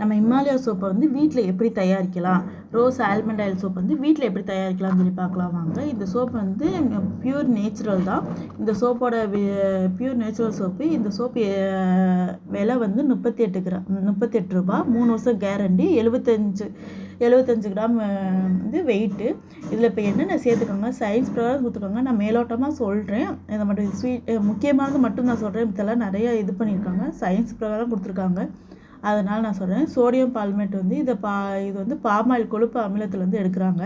நம்ம இமாலயா சோப்பை வந்து வீட்டில் எப்படி தயாரிக்கலாம்? ரோஸ் ஆல்மண்ட் ஆயில் சோப் வந்து வீட்டில் எப்படி தயாரிக்கலாம்னு சொல்லி பார்க்கலாம் வாங்க. இந்த சோப் வந்து பியூர் நேச்சுரல் தான். இந்த சோப்போட பியூர் நேச்சுரல் சோப்பு இந்த சோப்பு விலை வந்து முப்பத்தி எட்டு கிராம் முப்பத்தெட்டு ரூபா. மூணு வருஷம் கேரண்டி எழுபத்தஞ்சு எழுபத்தஞ்சு கிராம் வந்து வெயிட்டு இதில் இப்போ என்னென்ன சேர்த்துக்கோங்க? சயின்ஸ் பிரகாரம் கொடுத்துக்கோங்க. நான் மேலோட்டமாக சொல்கிறேன் இதை மட்டும் ஸ்வீட் முக்கியமானது மட்டும் நான் சொல்கிறேன் இதெல்லாம் நிறையா இது பண்ணியிருக்காங்க. சயின்ஸ் பிரகாரம் கொடுத்துருக்காங்க. அதனால் நான் சொல்கிறேன் சோடியம் பால்மேட் வந்து இதை பா இது வந்து பாமாயில் கொழுப்பு அமிலத்தில் வந்து எடுக்கிறாங்க.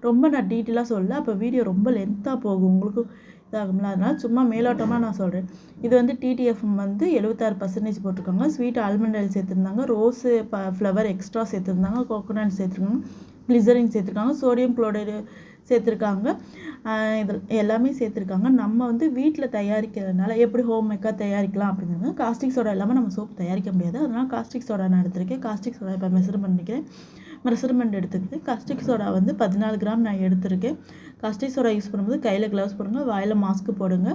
ரொம்ப நான் டீட்டெயிலாக சொல்ல அப்போ வீடியோ ரொம்ப லென்த்தாக போகும். உங்களுக்கு இதாகும்ல அதனால் சும்மா மேலோட்டமாக நான் சொல்கிறேன் இது வந்து டிடிஎஃப்எம் வந்து எழுபத்தாறு பர்சன்டேஜ் போட்டிருக்காங்க. ஸ்வீட் ஆல்மண்ட் ஆயில் சேர்த்துருந்தாங்க. ரோஸு ப ஃப்ளவர் எக்ஸ்ட்ரா சேர்த்துருந்தாங்க. கோகோனட் சேர்த்துருக்காங்க. கிளிசரின் சேர்த்துருக்காங்க. சோடியம் குளோரைடு சேர்த்துருக்காங்க. இது எல்லாமே சேர்த்துருக்காங்க. நம்ம வந்து வீட்டில் தயாரிக்கிறதுனால எப்படி ஹோம் மேக்காக தயாரிக்கலாம் அப்படிங்கிறது காஸ்டிக் சோடா இல்லாமல் நம்ம சோப் தயாரிக்க முடியாது. அதனால் காஸ்டிக் சோடா நான் எடுத்திருக்கேன். காஸ்டிக் சோடா இப்போ மெஷர் பண்ணிக்கிறேன். மெஷர்மெண்ட் எடுத்துக்கிட்டு காஸ்டிக் சோடா வந்து பதினாலு கிராம் நான் எடுத்திருக்கேன். காஸ்டிக் சோடா யூஸ் பண்ணும்போது கையில் க்ளவுஸ் போடுங்க வாயில் மாஸ்க்கு போடுங்க.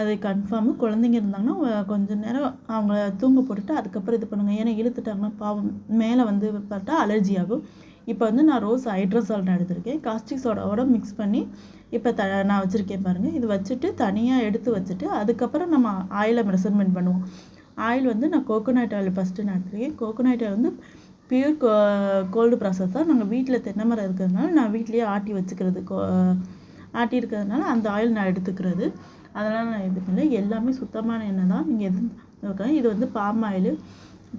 அது கன்ஃபார்மு குழந்தைங்க இருந்தாங்கன்னா கொஞ்சம் நேரம் அவங்க தூங்க போட்டுட்டு அதுக்கப்புறம் இது பண்ணுங்கள் ஏன்னா இழுத்துட்டாங்கன்னா பாவம். மேலே வந்து பார்த்தா அலர்ஜி ஆகும். இப்போ வந்து நான் ரோஸ் ஹைட்ரோசால்ட் நான் எடுத்திருக்கேன். காஸ்டிக் சோடாவோட மிக்ஸ் பண்ணி இப்போ த நான் வச்சுருக்கேன் பாருங்கள் இது வச்சுட்டு தனியாக எடுத்து வச்சுட்டு அதுக்கப்புறம் நம்ம ஆயிலை மெஷர்மெண்ட் பண்ணுவோம். ஆயில் வந்து நான் கோகோனட் ஆயில் ஃபஸ்ட்டு நான் எடுத்துருக்கேன். கோகோனட் ஆயில் வந்து பியூர் கோ கோல்டு ப்ராசஸ் தான். நாங்கள் வீட்டில் தென்னை மரம் இருக்கிறதுனால நான் வீட்லேயே ஆட்டி வச்சுக்கிறது. கோ ஆட்டி இருக்கிறதுனால அந்த ஆயில் நான் எடுத்துக்கிறது. அதனால் நான் இது பண்ணல. எல்லாமே சுத்தமான எண்ணெய் தான். நீங்கள் எது இது வந்து பாம் ஆயில்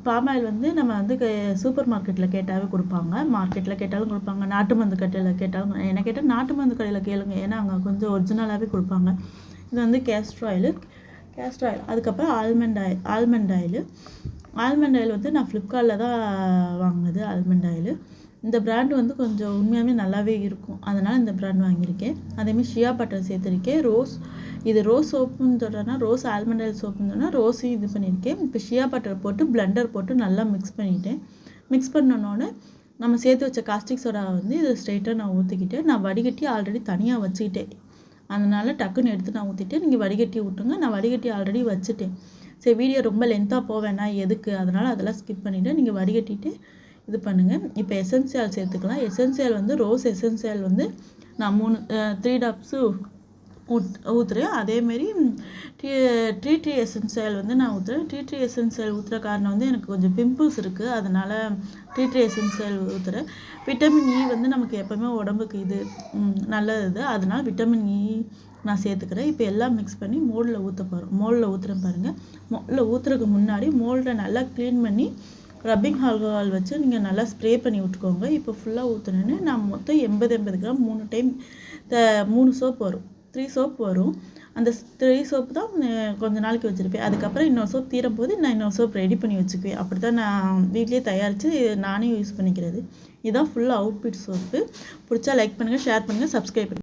பாம் ஆயில் வந்து நம்ம வந்து சூப்பர் மார்க்கெட்டில் கேட்டாவே கொடுப்பாங்க. மார்க்கெட்டில் கேட்டாலும் கொடுப்பாங்க. நாட்டு மருந்து கடையில் கேட்டாலும் என்ன கேட்டால் நாட்டு மருந்து கடையில் கேளுங்க. ஏன்னா அங்கே கொஞ்சம் ஒரிஜினலாகவே கொடுப்பாங்க. இது வந்து கேஸ்ட்ரு ஆயில் கேஸ்ட்ரு ஆயில் அதுக்கப்புறம் almond oil almond oil almond oil வந்து நான் ஃப்ளிப்கார்ட்டில் தான் வாங்கினது ஆல்மண்ட் ஆயில் இந்த ப்ராண்ட் வந்து கொஞ்சம் உண்மையாகவே நல்லாவே இருக்கும். அதனால் இந்த ப்ராண்ட் வாங்கியிருக்கேன். அதேமாதிரி ஷியா பட்டர் சேர்த்துருக்கேன். ரோஸ் இது ரோஸ் சோப்புன்னு சொல்கிறேன்னா ரோஸ் ஆல்மண்ட் ஆயில் சோப்புன்னு சொன்னால் ரோஸையும் இது பண்ணியிருக்கேன். இப்போ ஷியா பட்டர் போட்டு பிளண்டர் போட்டு நல்லா மிக்ஸ் பண்ணிவிட்டேன் மிக்ஸ் பண்ணனோடனே நம்ம சேர்த்து வச்ச காஸ்டிக் சோடா வந்து இதை ஸ்ட்ரெயிட்டாக நான் ஊற்றிக்கிட்டேன் நான் வடிகட்டி ஆல்ரெடி தனியாக வச்சுக்கிட்டேன். அதனால் டக்குன்னு எடுத்து நான் ஊற்றிட்டேன் நீங்கள் வடிகட்டி விட்டுங்க நான் வடிகட்டி ஆல்ரெடி வச்சுட்டேன். சரி வீடியோ ரொம்ப லென்த்தாக போவேண்ணா எதுக்கு? அதனால் அதெல்லாம் ஸ்கிப் பண்ணிவிட்டு நீங்கள் வடிகட்டிட்டு இது பண்ணுங்கள் இப்போ எசென்சியல் சேர்த்துக்கலாம். எசென்சியல் வந்து ரோஸ் எசென்சியல் வந்து நான் மூணு த்ரீ டாப்ஸு ஊத் ஊற்றுறேன் அதேமாரி ட்ரீ ட்ரீ ட்ரீ எசென்சியல் வந்து நான் ஊற்றுறேன் ட்ரீ ட்ரீ எசென்சியல் ஊற்றுற காரணம் வந்து எனக்கு கொஞ்சம் பிம்பிள்ஸ் இருக்குது அதனால் ட்ரீ ட்ரீ எசென்சியல் ஊற்றுறேன் விட்டமின் இ வந்து நமக்கு எப்போவுமே உடம்புக்கு இது நல்லது. இது அதனால் விட்டமின் இ நான் சேர்த்துக்கிறேன். இப்போ எல்லாம் மிக்ஸ் பண்ணி மோல்டில் ஊற்ற போகிறோம் மோல்டில் ஊற்றுறேன் பாருங்கள் மோல்டில் ஊற்றுறதுக்கு முன்னாடி மோல்டை நல்லா க்ளீன் பண்ணி ரப்பிங் ஆல்கஹால் வச்சு நீங்கள் நல்லா ஸ்ப்ரே பண்ணி விட்டுக்கோங்க. இப்போ ஃபுல்லாக ஊற்றுனேன்னு நான் மொத்தம் எண்பது எண்பது கிராம் மூணு டைம் த மூணு சோப் வரும். த்ரீ சோப் வரும். அந்த த்ரீ சோப்பு தான் கொஞ்ச நாளைக்கு வச்சுருப்பேன். அதுக்கப்புறம் இன்னொரு சோப் தீரும் போது நான் இன்னொரு சோப் ரெடி பண்ணி வச்சுக்குவேன். அப்படி தான் நான் வீட்லேயே தயாரித்து நானே யூஸ் பண்ணிக்கிறது. இதுதான் ஃபுல்லாக அவுட்பிட் சோப்பு பிடிச்சா லைக் பண்ணுங்கள் ஷேர் பண்ணுங்கள் சப்ஸ்கிரைப் பண்ணுங்கள்